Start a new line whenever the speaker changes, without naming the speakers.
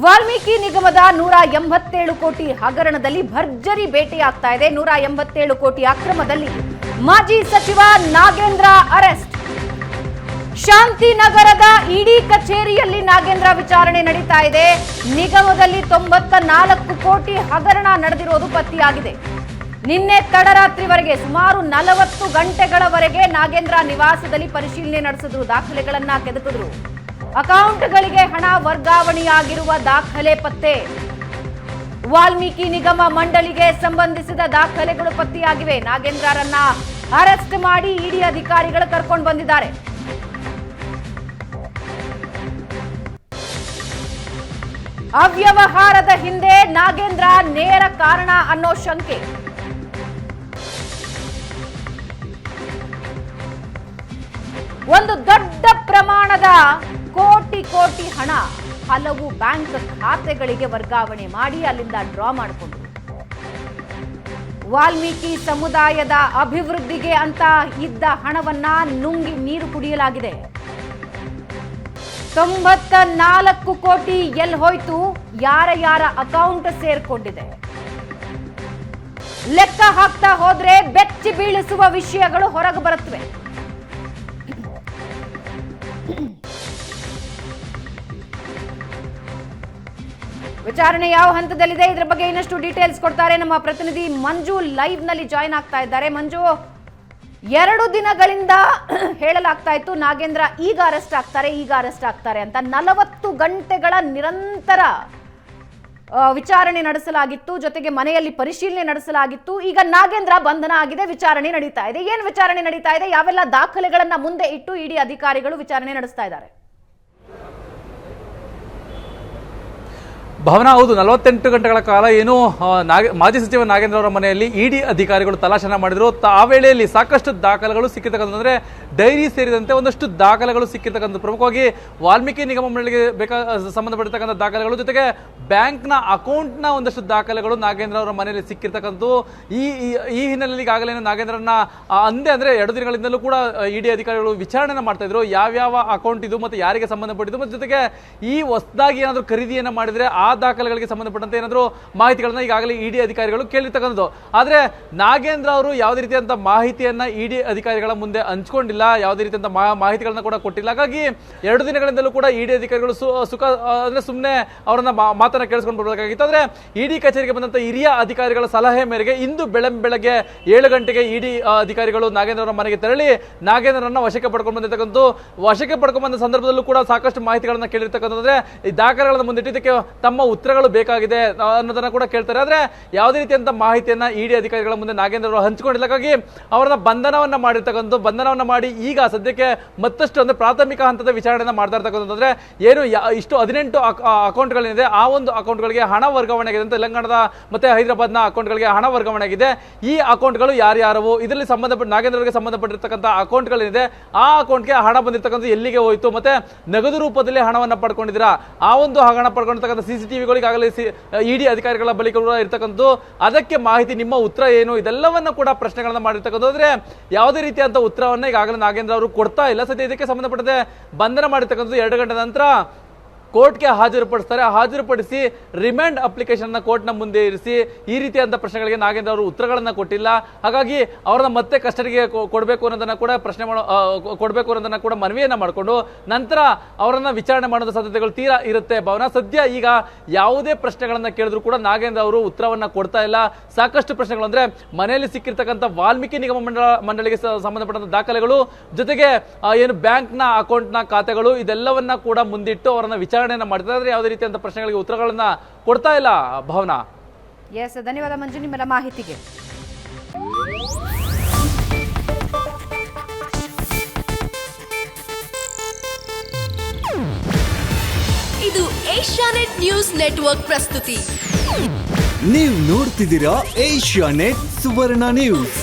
ವಾಲ್ಮೀಕಿ ನಿಗಮದ ನೂರ ಎಂಬತ್ತೇಳು ಕೋಟಿ ಹಗರಣದಲ್ಲಿ ಭರ್ಜರಿ ಭೇಟಿಯಾಗ್ತಾ ಇದೆ. ನೂರ ಎಂಬತ್ತೇಳು ಕೋಟಿ ಅಕ್ರಮದಲ್ಲಿ ಮಾಜಿ ಸಚಿವ ನಾಗೇಂದ್ರ ಅರೆಸ್ಟ್. ಶಾಂತಿನಗರದ ಇಡಿ ಕಚೇರಿಯಲ್ಲಿ ನಾಗೇಂದ್ರ ವಿಚಾರಣೆ ನಡೀತಾ ಇದೆ. ನಿಗಮದಲ್ಲಿ ತೊಂಬತ್ತ ನಾಲ್ಕು ಕೋಟಿ ಹಗರಣ ನಡೆದಿರೋದು ಪತ್ತೆಯಾಗಿದೆ. ನಿನ್ನೆ ತಡರಾತ್ರಿವರೆಗೆ ಸುಮಾರು ನಲವತ್ತು ಗಂಟೆಗಳವರೆಗೆ ನಾಗೇಂದ್ರ ನಿವಾಸದಲ್ಲಿ ಪರಿಶೀಲನೆ ನಡೆಸಿದ್ರು. ದಾಖಲೆಗಳನ್ನ ಕೆದಕಿದ್ರು. ಅಕೌಂಟ್ಗಳಿಗೆ ಹಣ ವರ್ಗಾವಣೆಯಾಗಿರುವ ದಾಖಲೆ ಪತ್ತೆ. ವಾಲ್ಮೀಕಿ ನಿಗಮ ಮಂಡಳಿಗೆ ಸಂಬಂಧಿಸಿದ ದಾಖಲೆಗಳು ಪತ್ತೆಯಾಗಿವೆ. ನಾಗೇಂದ್ರರನ್ನ ಅರೆಸ್ಟ್ ಮಾಡಿ ಇಡಿ ಅಧಿಕಾರಿಗಳು ಕರ್ಕೊಂಡು ಬಂದಿದ್ದಾರೆ. ಅವ್ಯವಹಾರದ ಹಿಂದೆ ನಾಗೇಂದ್ರ ನೇರ ಕಾರಣ ಅನ್ನೋ ಶಂಕೆ. ಒಂದು ದೊಡ್ಡ ಪ್ರಮಾಣದ ಕೋಟಿ ಕೋಟಿ ಹಣ ಹಲವು ಬ್ಯಾಂಕ್ ಖಾತೆಗಳಿಗೆ ವರ್ಗಾವಣೆ ಮಾಡಿ ಅಲ್ಲಿಂದ ಡ್ರಾ ಮಾಡಿಕೊಂಡು ವಾಲ್ಮೀಕಿ ಸಮುದಾಯದ ಅಭಿವೃದ್ಧಿಗೆ ಅಂತ ಇದ್ದ ಹಣವನ್ನ ನುಂಗಿ ನೀರು ಕುಡಿಯಲಾಗಿದೆ. ತೊಂಬತ್ತ ನಾಲ್ಕು ಕೋಟಿ ಎಲ್ ಹೋಯ್ತು, ಯಾರ ಯಾರ ಅಕೌಂಟ್ ಸೇರ್ಕೊಂಡಿದೆ. ಲೆಕ್ಕ ಹಾಕ್ತಾ ಹೋದ್ರೆ ಬೆಚ್ಚಿ ಬೀಳಿಸುವ ವಿಷಯಗಳು ಹೊರಗೆ ಬರುತ್ತವೆ ವಿಚಾರಣೆ ಯಾವ ಹಂತದಲ್ಲಿದೆ? ಇದರ ಬಗ್ಗೆ ಇನ್ನಷ್ಟು ಡೀಟೇಲ್ಸ್ ಕೊಡ್ತಾರೆ ನಮ್ಮ ಪ್ರತಿನಿಧಿ ಮಂಜು ಲೈವ್ನಲ್ಲಿ ಜಾಯ್ನ್ ಆಗ್ತಾ ಇದ್ದಾರೆ. ಮಂಜು, ಎರಡು ದಿನಗಳಿಂದ ಹೇಳಲಾಗ್ತಾ ಇತ್ತು, ನಾಗೇಂದ್ರ ಈಗ ಅರೆಸ್ಟ್ ಆಗ್ತಾರೆ, ಈಗ ಅರೆಸ್ಟ್ ಆಗ್ತಾರೆ ಅಂತ. ನಲವತ್ತು ಗಂಟೆಗಳ ನಿರಂತರ ವಿಚಾರಣೆ ನಡೆಸಲಾಗಿತ್ತು. ಜೊತೆಗೆ ಮನೆಯಲ್ಲಿ ಪರಿಶೀಲನೆ ನಡೆಸಲಾಗಿತ್ತು. ಈಗ ನಾಗೇಂದ್ರ ಬಂಧನ ಆಗಿದೆ, ವಿಚಾರಣೆ ನಡೀತಾ ಇದೆ. ಏನು ವಿಚಾರಣೆ ನಡೀತಾ ಇದೆ? ಯಾವೆಲ್ಲ ದಾಖಲೆಗಳನ್ನ ಮುಂದೆ ಇಟ್ಟು ಇಡಿ ಅಧಿಕಾರಿಗಳು ವಿಚಾರಣೆ ನಡೆಸ್ತಾ ಇದ್ದಾರೆ?
ಭವನ ಹೌದು, ನಲವತ್ತೆಂಟು ಗಂಟೆಗಳ ಕಾಲ ಏನು ನಾಗ, ಮಾಜಿ ಸಚಿವ ನಾಗೇಂದ್ರ ಅವರ ಮನೆಯಲ್ಲಿ ಇಡಿ ಅಧಿಕಾರಿಗಳು ತಲಾಶನ ಮಾಡಿದರು. ಆ ವೇಳೆಯಲ್ಲಿ ಸಾಕಷ್ಟು ದಾಖಲೆಗಳು ಸಿಕ್ಕಿರ್ತಕ್ಕಂಥ ಅಂದರೆ ಡೈರಿ ಸೇರಿದಂತೆ ಒಂದಷ್ಟು ದಾಖಲೆಗಳು ಸಿಕ್ಕಿರ್ತಕ್ಕಂಥ ಪ್ರಮುಖವಾಗಿ ವಾಲ್ಮೀಕಿ ನಿಗಮ ಮಂಡಳಿಗೆ ಬೇಕಾ ಸಂಬಂಧಪಟ್ಟಿರ್ತಕ್ಕಂಥ ದಾಖಲೆಗಳು, ಜೊತೆಗೆ ಬ್ಯಾಂಕ್ನ ಅಕೌಂಟ್ನ ಒಂದಷ್ಟು ದಾಖಲೆಗಳು ನಾಗೇಂದ್ರ ಅವರ ಮನೆಯಲ್ಲಿ ಸಿಕ್ಕಿರ್ತಕ್ಕಂಥದ್ದು. ಈ, ಈ- ಹಿನ್ನೆಲೆಯಲ್ಲಿ ಈಗಾಗಲೇ ನಾಗೇಂದ್ರನ ಅಂದೆ ಅಂದರೆ ಅಂದ್ರೆ ಎರಡು ದಿನಗಳಿಂದಲೂ ಕೂಡ ಇಡಿ ಅಧಿಕಾರಿಗಳು ವಿಚಾರಣೆ ಮಾಡ್ತಾ ಇದ್ರು. ಯಾವ್ಯಾವ ಅಕೌಂಟ್ ಇದು ಮತ್ತು ಯಾರಿಗೆ ಸಂಬಂಧಪಟ್ಟಿದ್ದು ಮತ್ತು ಜೊತೆಗೆ ಈ ಹೊಸದಾಗಿ ಏನಾದರೂ ಖರೀದಿಯನ್ನು ಮಾಡಿದರೆ ಆ ದಾಖಲೆಗಳಿಗೆ ಸಂಬಂಧಪಟ್ಟಂತೆ ಏನಾದರೂ ಮಾಹಿತಿಗಳನ್ನು ಈಗಾಗಲೇ ಇಡಿ ಅಧಿಕಾರಿಗಳು ಕೇಳಿರ್ತಕ್ಕಂಥದ್ದು. ಆದ್ರೆ ನಾಗೇಂದ್ರ ಅವರು ಯಾವುದೇ ರೀತಿಯಂತ ಮಾಹಿತಿಯನ್ನ ಇಡಿ ಅಧಿಕಾರಿಗಳ ಮುಂದೆ ಹಂಚ್ಕೊಂಡಿಲ್ಲ, ಯಾವುದೇ ರೀತಿಯಂತ ಮಾ- ಮಾಹಿತಿಗಳನ್ನ ಕೂಡ ಕೊಟ್ಟಿಲ್ಲ. ಹಾಗಾಗಿ ಎರಡು ದಿನಗಳಿಂದಲೂ ಕೂಡ ಇಡಿ ಅಧಿಕಾರಿಗಳು ಸುಖ, ಅಂದ್ರೆ ಸುಮ್ಮನೆ ಅವರನ್ನ ಮಾತನ್ನ ಕೇಳಿಸ್ಕೊಂಡು ಬರಬೇಕಾಗಿತ್ತು. ಆದ್ರೆ ಇಡಿ ಕಚೇರಿಗೆ ಬಂದಂತ ಹಿರಿಯ ಅಧಿಕಾರಿಗಳ ಸಲಹೆ ಮೇರೆಗೆ ಇಂದು ಬೆಳಂ, ಬೆಳಗ್ಗೆ ಏಳು ಗಂಟೆಗೆ ಇಡಿ ಅಧಿಕಾರಿಗಳು ನಾಗೇಂದ್ರ ಅವರ ಮನೆಗೆ ತೆರಳಿ ನಾಗೇಂದ್ರರನ್ನ ವಶಕ್ಕೆ ಪಡ್ಕೊಂಡು ಬಂದಿರತಕ್ಕಂಥ ವಶಕ್ಕೆ ಪಡ್ಕೊಂಡು ಬಂದ ಸಂದರ್ಭದಲ್ಲೂ ಕೂಡ ಸಾಕಷ್ಟು ಮಾಹಿತಿಗಳನ್ನ ಕೇಳಿರ್ತಕ್ಕಂಥದ್ರೆ ಈ ದಾಖಲೆಗಳನ್ನ ಮುಂದಿಟ್ಟು ಇದಕ್ಕೆ ತಮ್ಮ ಉತ್ತರಗಳು ಬೇಕಾಗಿದೆ ಅನ್ನೋದನ್ನ ಕೂಡ ಕೇಳ್ತಾರೆ. ಆದ್ರೆ ಯಾವುದೇ ರೀತಿಯಂತ ಮಾಹಿತಿಯನ್ನ ಇಡಿ ಅಧಿಕಾರಿಗಳ ಮುಂದೆ ನಾಗೇಂದ್ರ ಅವರು ಹಂಚಿಕೊಂಡಿಲ್ಲ. ಹಾಗಾಗಿ ಅವರನ್ನ ಬಂಧನವನ್ನ ಮಾಡಿರ್ತಕ್ಕಂಥ ಬಂಧನವನ್ನ ಮಾಡಿ ಈಗ ಸದ್ಯಕ್ಕೆ ಮತ್ತಷ್ಟು ಅಂದ್ರೆ ಪ್ರಾಥಮಿಕ ಹಂತದ ವಿಚಾರಣೆಯನ್ನ ಮಾಡ್ತಾ ಅಂದ್ರೆ ಏನು ಇಷ್ಟು ಹದಿನೆಂಟು ಅಕೌಂಟ್ಗಳಿದೆ ಆ ಒಂದು ಅಕೌಂಟ್ಗಳಿಗೆ ಹಣ ವರ್ಗಾವಣೆ ಆಗಿದೆ ಅಂತ ತೆಲಂಗಾಣದ ಮತ್ತೆ ಹೈದರಾಬಾದ್ನ ಅಕೌಂಟ್ಗಳಿಗೆ ಹಣ ವರ್ಗಾವಣೆ ಆಗಿದೆ ಈ ಅಕೌಂಟ್ಗಳು ಯಾರ್ಯಾರವು ಇದರಲ್ಲಿ ಸಂಬಂಧಪಟ್ಟ ನಾಗೇಂದ್ರರಿಗೆ ಸಂಬಂಧಪಟ್ಟಿರ್ತಕ್ಕಂಥ ಅಕೌಂಟ್ಗಳೇನಿದೆ, ಆ ಅಕೌಂಟ್ಗೆ ಹಣ ಬಂದಿರತಕ್ಕಂಥ ಎಲ್ಲಿಗೆ ಹೋಯಿತು, ಮತ್ತೆ ನಗದು ರೂಪದಲ್ಲಿ ಹಣವನ್ನ ಪಡ್ಕೊಂಡಿದ್ದೀರಾ, ಆ ಒಂದು ಹಣ ಪಡ್ಕೊಂಡಿರ್ತಕ್ಕಂಥ ಸಿ ಸಿ ಟಿವಿಗಳು ಈಗಾಗಲೇ ಇಡಿ ಅಧಿಕಾರಿಗಳ ಬಳಿ ಕೂಡ ಇರ್ತಕ್ಕಂಥದ್ದು. ಅದಕ್ಕೆ ಮಾಹಿತಿ, ನಿಮ್ಮ ಉತ್ತರ ಏನು? ಇದೆಲ್ಲವನ್ನ ಕೂಡ ಪ್ರಶ್ನೆಗಳನ್ನ ಮಾಡಿರ್ತಕ್ಕಂಥದ್ದು. ಅಂದ್ರೆ ಯಾವುದೇ ರೀತಿಯಾದಂಥ ಉತ್ತರವನ್ನ ಈಗಾಗಲೇ ನಾಗೇಂದ್ರ ಅವರು ಕೊಡ್ತಾ ಇಲ್ಲ. ಸದ್ಯ ಇದಕ್ಕೆ ಸಂಬಂಧಪಟ್ಟಂತೆ ಬಂಧನ ಮಾಡಿರ್ತಕ್ಕಂಥದ್ದು ಎರಡು ಗಂಟೆ ನಂತರ. ಕೋರ್ಟ್ಗೆ ಹಾಜರುಪಡಿಸ್ತಾರೆ. ಹಾಜರುಪಡಿಸಿ ರಿಮ್ಯಾಂಡ್ ಅಪ್ಲಿಕೇಶನ್ ಕೋರ್ಟ್ನ ಮುಂದೆ ಇರಿಸಿ ಈ ರೀತಿಯಾದಂಥ ಪ್ರಶ್ನೆಗಳಿಗೆ ನಾಗೇಂದ್ರ ಅವರು ಉತ್ತರಗಳನ್ನ ಕೊಟ್ಟಿಲ್ಲ. ಹಾಗಾಗಿ ಅವ್ರನ್ನ ಮತ್ತೆ ಕಸ್ಟಡಿಗೆ ಕೊಡಬೇಕು ಅನ್ನೋದನ್ನ ಕೂಡ ಪ್ರಶ್ನೆ ಮಾಡೋ ಕೊಡಬೇಕು ಅನ್ನೋದನ್ನ ಕೂಡ ಮನವಿಯನ್ನ ಮಾಡಿಕೊಂಡು ನಂತರ ಅವರನ್ನ ವಿಚಾರಣೆ ಮಾಡೋದ ಸಾಧ್ಯತೆಗಳು ತೀರಾ ಇರುತ್ತೆ ಭವನ. ಸದ್ಯ ಈಗ ಯಾವುದೇ ಪ್ರಶ್ನೆಗಳನ್ನ ಕೇಳಿದ್ರು ಕೂಡ ನಾಗೇಂದ್ರ ಅವರು ಉತ್ತರವನ್ನ ಕೊಡ್ತಾ ಇಲ್ಲ. ಸಾಕಷ್ಟು ಪ್ರಶ್ನೆಗಳು ಅಂದ್ರೆ ಮನೆಯಲ್ಲಿ ಸಿಕ್ಕಿರ್ತಕ್ಕಂಥ ವಾಲ್ಮೀಕಿ ನಿಗಮ ಮಂಡಳ, ಮಂಡಳಿಗೆ ಸಂಬಂಧಪಟ್ಟಂಥ ದಾಖಲೆಗಳು, ಜೊತೆಗೆ ಏನು ಬ್ಯಾಂಕ್ನ ಅಕೌಂಟ್ನ ಖಾತೆಗಳು, ಇದೆಲ್ಲವನ್ನ ಕೂಡ ಮುಂದಿಟ್ಟು ಅವರನ್ನ ವಿಚಾರಣೆಯನ್ನ ಮಾಡ್ತಾ ಇದ್ರೆ ಯಾವುದೇ ರೀತಿಯಂತ ಪ್ರಶ್ನೆಗಳಿಗೆ ಉತ್ತರಗಳನ್ನ ಕೊಡ್ತಾ ಇಲ್ಲ ಭಾವನಾ.
ಎಸ್ ಧನ್ಯವಾದ ಮಂಜು ನಿಮ್ಮೆಲ್ಲ ಮಾಹಿತಿಗೆ.
ಇದು ಏಷ್ಯಾನೆಟ್ ನ್ಯೂಸ್ ನೆಟ್ವರ್ಕ್ ಪ್ರಸ್ತುತಿ.
ನೀವು ನೋಡ್ತಿದ್ದೀರಾ ಏಷ್ಯಾ ನೆಟ್ ಸುವರ್ಣ ನ್ಯೂಸ್.